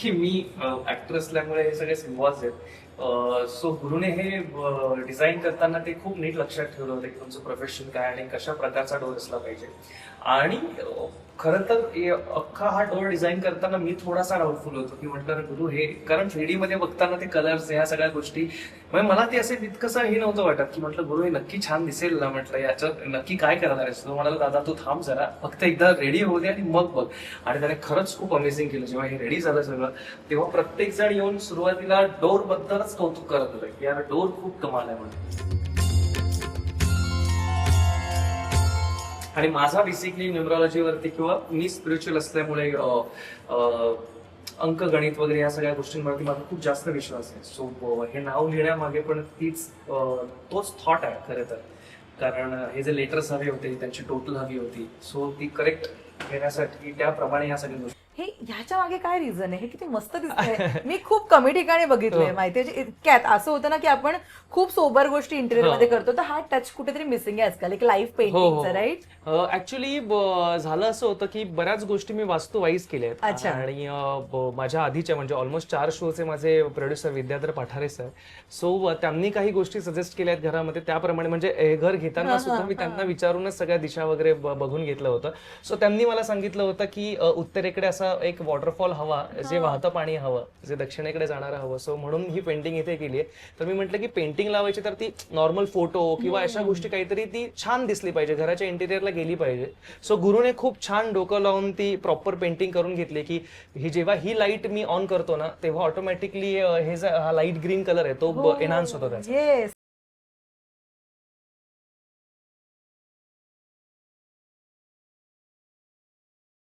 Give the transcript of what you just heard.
की मी ऍक्टर असल्यामुळे हे सगळे सिम्बॉल्स आहेत. सो गुरुने हे डिझाईन करताना ते खूप नीट लक्षात ठेवलं होतं की तुमचं प्रोफेशन काय आणि कशा प्रकारचा डोर असला पाहिजे. आणि खरं तर अख्खा हा डोर डिझाईन करताना मी थोडासा डाऊटफुल होतो. की म्हटलं गुरु हे कारण थ्री मध्ये बघताना ते कलर्स ह्या सगळ्या गोष्टी म्हणजे मला ते असे तितकंसं हे नव्हतं वाटत की म्हटलं गुरु हे नक्की छान दिसेल ना म्हटलं याच्यात नक्की काय करणार आहेस? तो म्हणाला दादा तू थांब जरा फक्त एकदा रेडी होऊ दे आणि मग बघ. आणि त्याने खरंच खूप अमेझिंग केलं. जेव्हा हे रेडी झालं सगळं तेव्हा प्रत्येक जण येऊन सुरुवातीला डोर बद्दलच कौतुक करत होतं की यार डोर खूप कमाल आहे म्हणून. आणि माझा बेसिकली न्युमरॉलॉजीवरती किंवा मी स्पिरिच्युअल असल्यामुळे अंक गणित वगैरे या सगळ्या गोष्टींवरती माझा खूप जास्त विश्वास आहे. सो हे नाव लिहिण्यामागे पण तीच तोच थॉट आहे खरं तर. कारण हे जे लेटर्स हवे होते त्यांची टोटल हवी होती. सो ती करेक्ट घेण्यासाठी त्याप्रमाणे या सगळ्या गोष्टी ह्याच्या मागे काय रिझन आहे? हे किती मस्त दिसतंय. मी खूप कमी ठिकाणी बघितलंय हो. माहितीये. जे इतक्यात असं होतं ना की आपण खूप सोबर गोष्टी इंटेरियर हो. मध्ये करतो तर हा टच कुठेतरी मिसिंग आहे आजकाल. एक लाईव्ह हो पेंटिंगचा राईट ऍक्च्युली झालं असं होतं की बऱ्याच गोष्टी मी वास्तू वाईज केल्या आहेत अच्छा. आणि माझ्या आधीच्या म्हणजे ऑलमोस्ट चार शोचे माझे producer Vidyadhar Pathare sir so त्यांनी काही गोष्टी सजेस्ट केल्या आहेत घरामध्ये. त्याप्रमाणे म्हणजे हे घर घेताना सुद्धा मी त्यांना विचारूनच सगळ्या दिशा वगैरे बघून घेतलं होतं. सो त्यांनी मला सांगितलं होतं की उत्तरेकडे असा एक वॉटरफॉल हवा जे वाहतं पाणी हवं जे दक्षिणेकडे जाणारं हवं. सो म्हणून ही पेंटिंग इथे केली आहे तर मी म्हटलं की पेंटिंग लावायची तर ती नॉर्मल फोटो किंवा अशा गोष्टी काहीतरी ती छान दिसली पाहिजे घराच्या इंटिरियरला गेली पाहिजे. सो गुरुने खूप छान डोकं लावून ती प्रॉपर पेंटिंग करून घेतली की ही जेव्हा ही लाइट मी ऑन करतो ना तेव्हा ऑटोमॅटिकली हे जो हा लाइट ग्रीन कलर आहे तो एनहान्स होतो त्याचा.